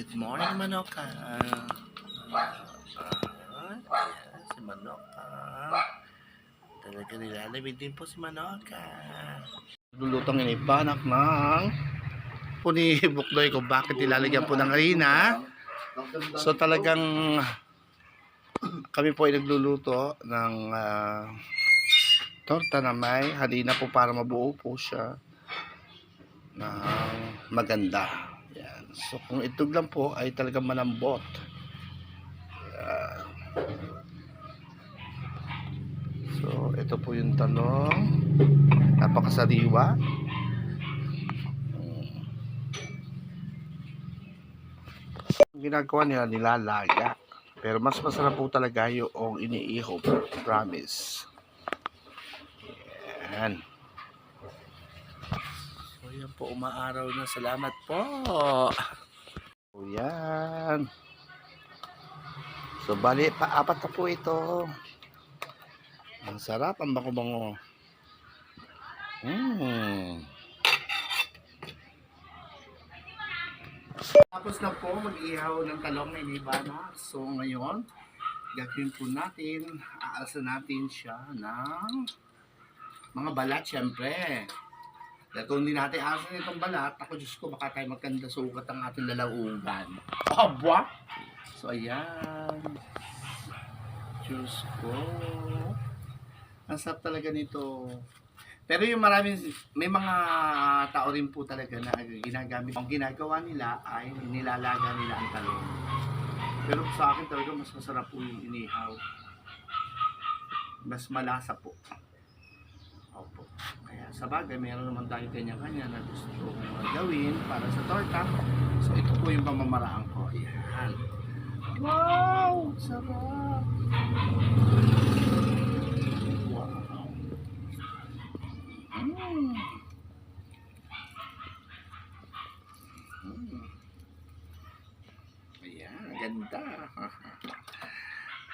Good morning, Manok. Ah, ah, ayan, si Manok. ah. Talaga nilalamig din po si Manok. ah. Lulutong inibanak ng punibukloy ko bakit nilalagyan po ng harina. So talagang kami po ay nagluluto ng ah, torta na may harina po para mabuo po siya ng maganda. So kung itog lang po ay talagang malambot. Yan. So ito po yung talong. Napakasariwa. Ginagawa nila nilalaga. Pero mas masarap po talaga yung iniihaw po. Promise. Yan. So yan po, umaaraw na. Salamat po. So yan. So bali, pa apat na po ito. Ang sarap, ang bango-bango. Mm. Tapos na po mag-ihaw ng talong na inibana. So ngayon, gagawin po natin, aalsa natin siya ng mga balat syempre. Dahil kung hindi natin aalsa itong balat, ako Diyos ko, baka tayo magkanda sukat ang ating lalaugan. Aba! So ayan. Diyos ko. Ang sarap talaga nito. Pero yung maraming, may mga tao rin po talaga na ginagamit. Ang ginagawa nila ay nilalaga nila ang talong. Pero sa akin talaga mas masarap po yung inihaw. Mas malasa po. Sa bagay, meron naman tayo kanya-kanya na gusto kong gawin para sa torta. So ito po yung pamamaraan ko. Ayan. Wow! Sarap! Wow! Mm. Mm. Ayan, ganda.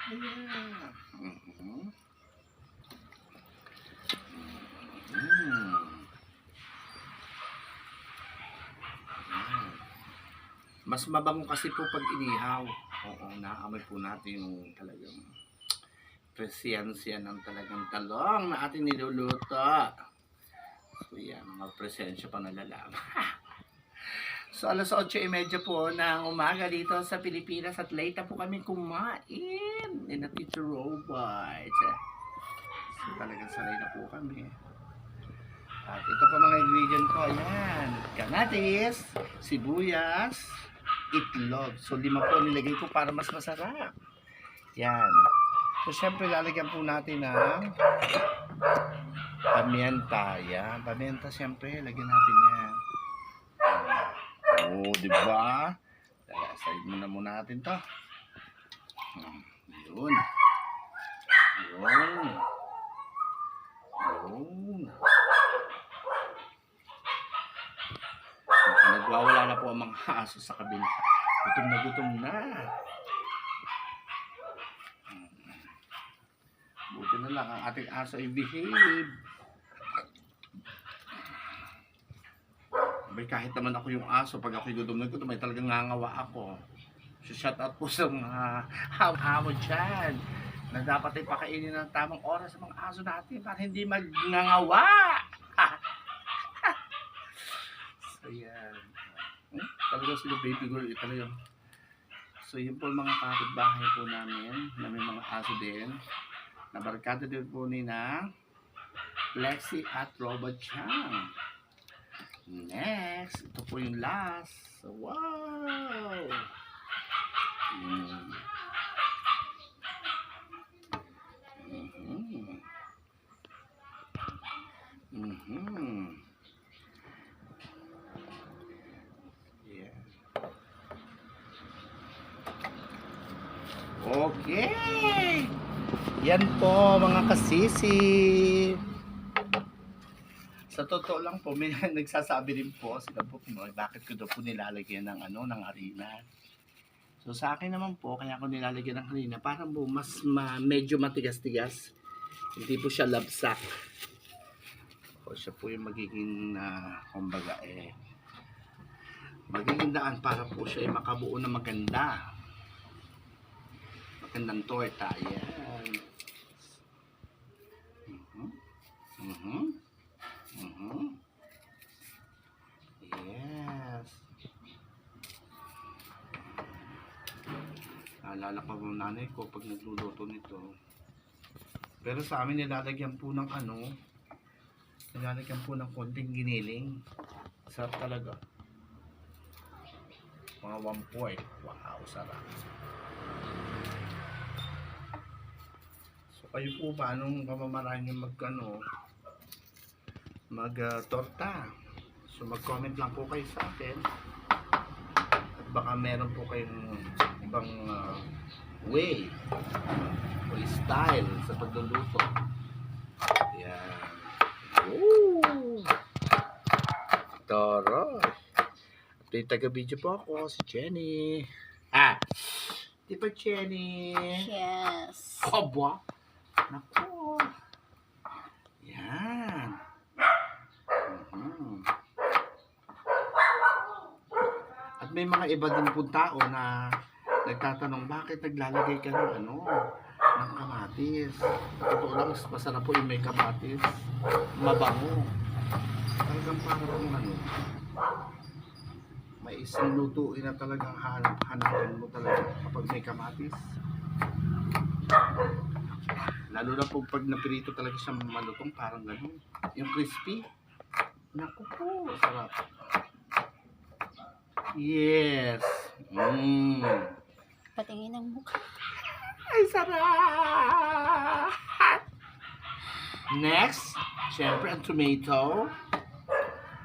Ayan. Mhm. Mm. Ayan. Mas mabango kasi po pag inihaw. Oo, naamoy po natin yung talagang presensya ng talagang talong na ating niluluto. So yan, mga presensya pa nalalaman. so alas 8.30 po ng umaga dito sa Pilipinas at late na po kami kumain in a teacher robot. So talagang sanay na po kami. At ito pa mga ingredient ko, ayan. Kamatis, sibuyas, itlog. So lima po nilagay ko para mas masarap. Yan. So syempre lalagyan po natin ng pamienta. Yan. Pamienta syempre, lagyan natin yan. Oo, di ba? Kaya side muna muna natin to. Yun. Yun. Yun. Nagwawala na po ang mga aso sa kabila. Gutom na gutom na. Buti na lang ang ating aso ay behave. Abay, kahit naman ako yung aso, pag ako'y gutom na gutom, ay talagang ngangawa ako. So, shout out po sa mga ham-hamo dyan na dapat ay pakainin ng tamang oras sa mga aso natin para hindi magngangawa. so, yan. Talaga sila baby girl, ito talaga. So, yun po mga kapitbahay po namin na may mga aso din. Nabarkada din po ni na Lexi at Robert Chang. Next, ito po yung last. Wow! Mm. Mhm. Mhm. Yeah. Okay. Yan po mga kasisi. Sa totoo lang po, may nagsasabi rin po sila po bakit ko daw po nilalagyan ng ano, ng harina. So sa akin naman po, kaya ako nilalagyan ng harina para po mas ma, medyo matigas-tigas. Hindi po siya labsak. O siya po yung magiging, uh, kumbaga eh, magiging daan para po siya ay makabuo na maganda. Magandang torta. Yan. Mhm. Mhm. Mhm. Yes. Naalala pa mo nanay ko pag nagluluto nito. Pero sa amin nilalagyan po ng ano, nilalagyan po ng konting giniling. Sarap talaga. Mga one point. Wow, sarap. So kayo po ba, anong pamamaraan nyo mag ano, mag ah, torta? So mag-comment lang po kayo sa akin. At baka meron po kayong ibang ah, way o style sa pagluluto. Yan. Ooh! Tara! At may taga-video po ako, si Jenny. Ah! Di ba, Jenny? Yes. Kaba! Nako! Yan! Mhm. At may mga iba din po tao na nagtatanong bakit naglalagay ka ng ano, ng kamatis. Totoo lang, mas masarap po yung may kamatis. Mabango. Talagang parang ano, may isang lutuin na talagang hanap, hanapin mo talaga kapag may kamatis. Lalo na po pag napirito talaga siya malutong, parang gano'n. Yung crispy. Naku po, sarap. Yes. Mmm. Patingin ang mukha. Ay, sarap! Next, syempre ang tomato.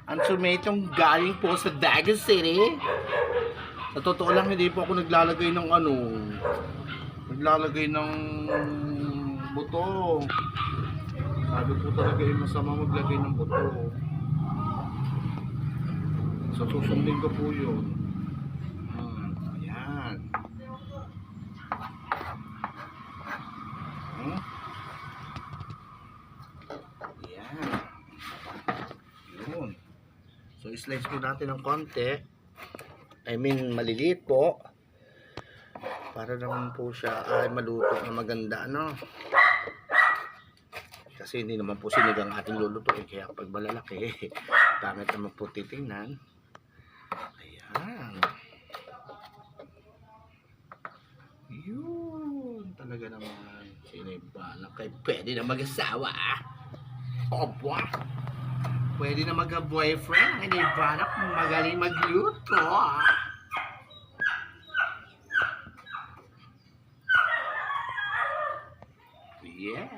Ang tomato galing po sa Dagat City. Sa totoo lang, hindi po ako naglalagay ng ano, naglalagay ng buto. Sabi po talaga yung masama maglagay ng buto. So, susundin ko po yun. Hmm, ayan. Hmm? Yan. Yun. So, slice po natin ng konti. I mean, maliliit po. Para naman po siya ay maluto na maganda, ano? Kasi hindi naman po sinigang ating lulutuin. Kaya kapag malalaki, pangit naman po titingnan. Talaga naman. Sinibala kay pwede na mag-asawa ah. Pwede na mag-boyfriend. Sinibala kung magaling magluto ah. Yes.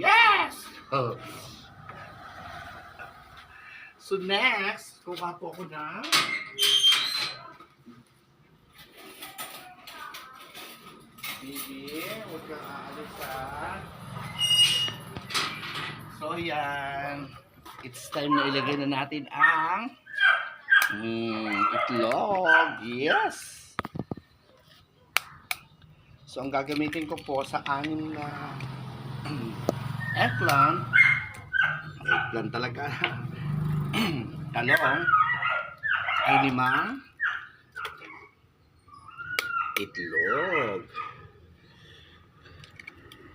Yes! Oh. So next, kuha po ako ng Bibi, huwag kang aalis ha. So yan, it's time na ilagay na natin ang mm, itlog. Yes! So ang gagamitin ko po sa anim na eggplant, eggplant talaga, talong, ay limang itlog.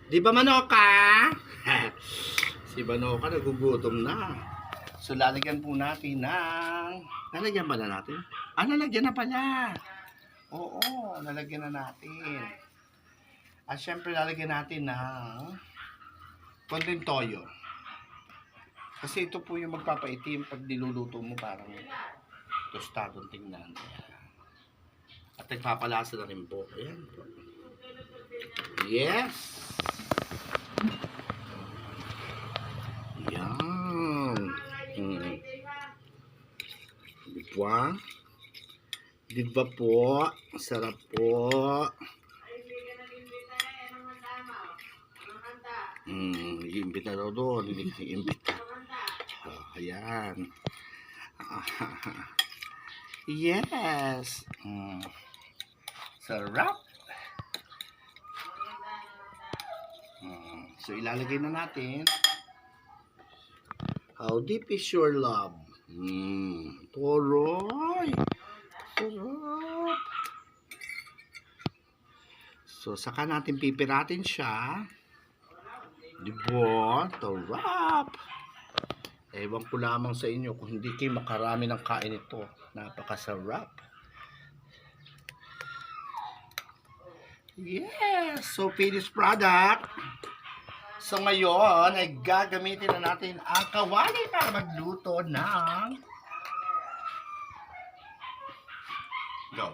Di ba manoka? si Manoka nagugutom na. So lalagyan po natin ng... Lalagyan ba na natin? Ah, lalagyan na pala. Oo, lalagyan na natin. At syempre lalagyan natin ng konting toyo. Kasi ito po yung magpapaitim pag niluluto mo parang tostadong tingnan. Ayan. At nagpapalasa na rin po. Ayan. Yes! Yan. Mm. Di ba? Di ba po? Sarap po. Hmm, iimbita daw doon, iimbita. Oh, ayan. yes. Hmm. Sarap. Hmm. So, ilalagay na natin. How deep is your love? Hmm. Toroy. Sarap. So, saka natin pipiratin siya. Di ba? Tarap. Ewan ko lamang sa inyo kung hindi kayo makarami ng kain ito. Napakasarap. Yes! So, finished product. So, ngayon ay gagamitin na natin ang kawali para magluto ng Go.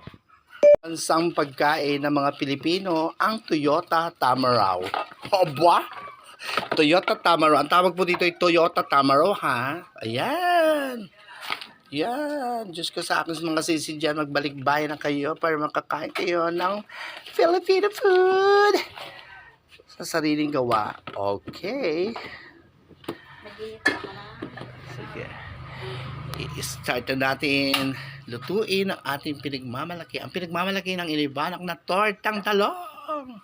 Bansang pagkain ng mga Pilipino, ang Toyota Tamaraw. O ba? Toyota Tamaraw. Ang tawag po dito ay Toyota Tamaraw, ha? Ayan. Yan. Diyos ko sa akin sa mga sisi dyan, magbalik bayan na kayo para makakain kayo ng Filipino food. Sa sariling gawa. Okay. Sige. I-start na natin lutuin ang ating pinagmamalaki. Ang pinagmamalaki ng inibanak na tortang talong.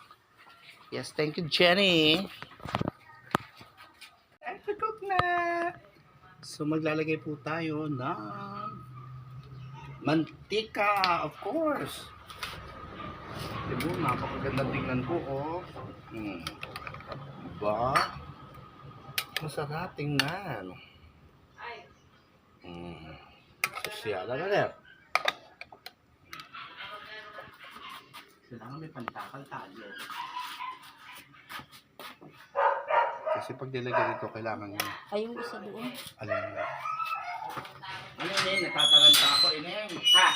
Yes, thank you, Jenny. To cook na. So, maglalagay po tayo ng mantika, of course. Diba, napakaganda tingnan po, oh. Hmm. Diba? Masarap tingnan. Hmm. Sosyal na rin. Kailangan may pantakal tayo. Kasi pag nilagay dito, kailangan yun. Ay, yung isa doon. Alam mo. Ano yun? Natataranta ako, ineng. Ha?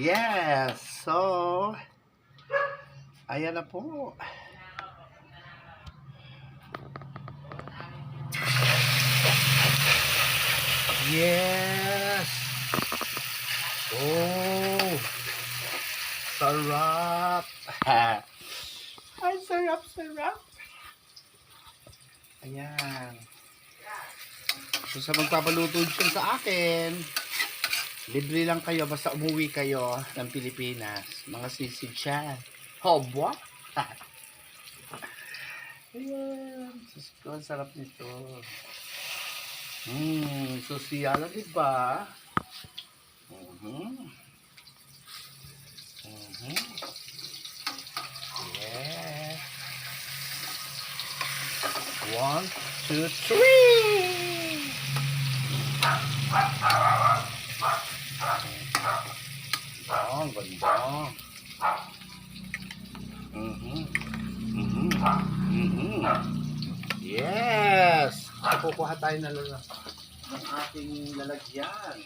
Yes! So, ayan na po. Yes! Oh! Sarap! Ay, sarap! Ayan. So, sa magpapaluto dyan sa akin, libre lang kayo basta umuwi kayo ng Pilipinas. Mga sisi dyan. Hobwa? Ayan. Sus ko, ang sarap nito. Mmm, sosyal, di ba? Mhm. Mhm. Yeah. One, two, three. Ganda, ganda. Mhm. Mhm. Mhm. Yes! Kukuha tayo na lala ng ating lalagyan.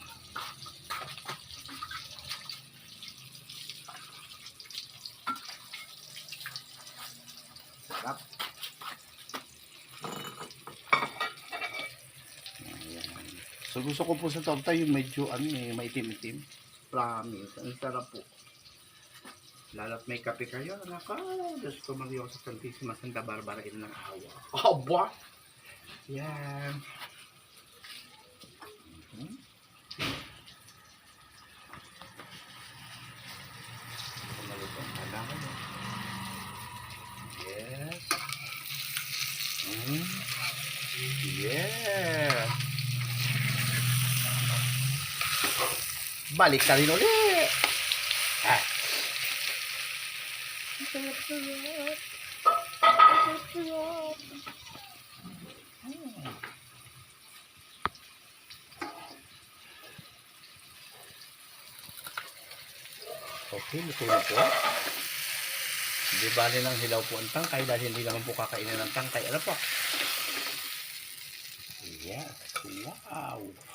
Sarap. So gusto ko po sa torta yung medyo ano eh, maitim-itim. Promise. Ang sarap po. Lalo't may kape kayo. Naka, Diyos ko Mario sa Santísima Santa Barbara in ng awa. Oh, ba? Yan. Mhm. Malutong na lang. ano? Yes. Mm. Yeah. Balik ka rin ulit. Ah. Okay, luto po. Hindi bali ng hilaw po ang tangkay dahil hindi naman po kakainin ng tangkay. Ano po? Yes. Wow.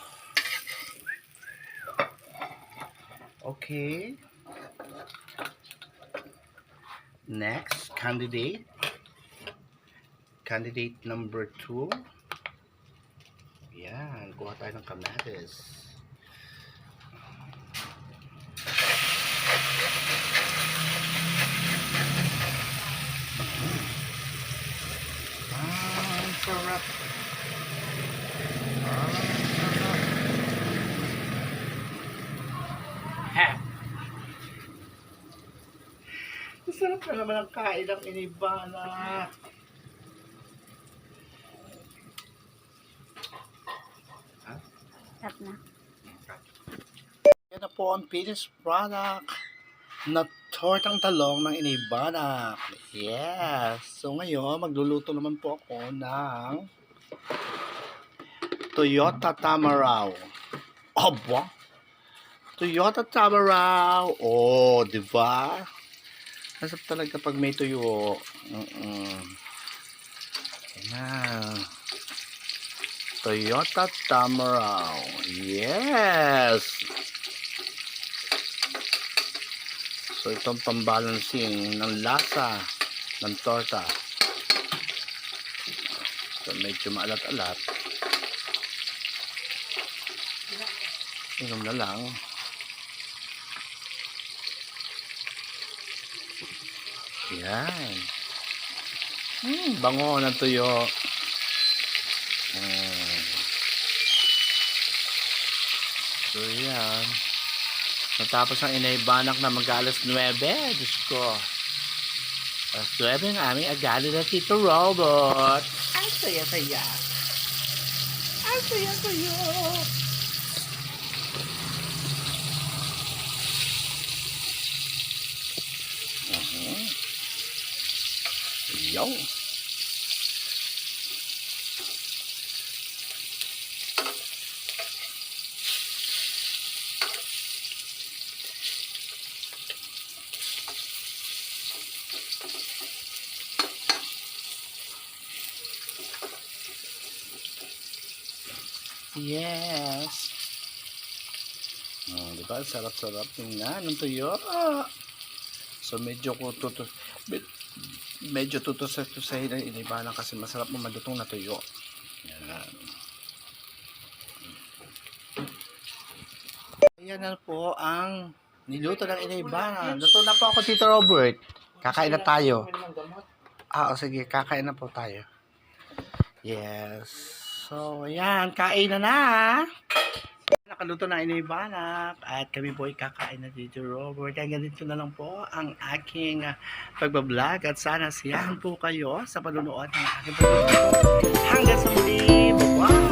Okay. Next, candidate. Candidate number two. Yan, kuha tayo ng kamatis. Ah, ang sarap. Ah, ang sarap. Na naman ang kain ng inibana. Sarap na. Yan na po ang finished product na tortang talong ng inibanak. Yes! So ngayon, magluluto naman po ako ng Toyota Tamaraw. Aba! Toyota Tamaraw! Oh, di ba? Nasap talaga pag may tuyo. Mm-mm. Yan. Toyota Tamaraw. Yes! So itong pambalancing ng lasa ng torta. So medyo maalat-alat. Inom na lang. Yan. Hmm, bango ng tuyo. Hmm. So yan. Natapos ang inaibanak na mag-alas 9. Diyos ko. Alas 9 ang aming agali na Tito Robot. Ang saya-saya. Ang saya-saya. Yo. Yes. Oh, di ba? Sarap-sarap tingnan ng tuyo. So, medyo ko med- medyo tutos-tusahin ang inibalan kasi masarap mo malutong na tuyo. Yan. Ayan na po ang niluto ng inibalan. Luto na po ako, Tito Robert. Kakain na tayo. Ah, o sige, kakain na po tayo. Yes. So, ayan, kain na na. Nakaluto na inibanak at kami po ay kakain na dito, Robert. Kaya ganito na lang po ang aking ah, pagbablog at sana siyahan po kayo sa panunood ng aking pagbablog. Hanggang sa muli, bye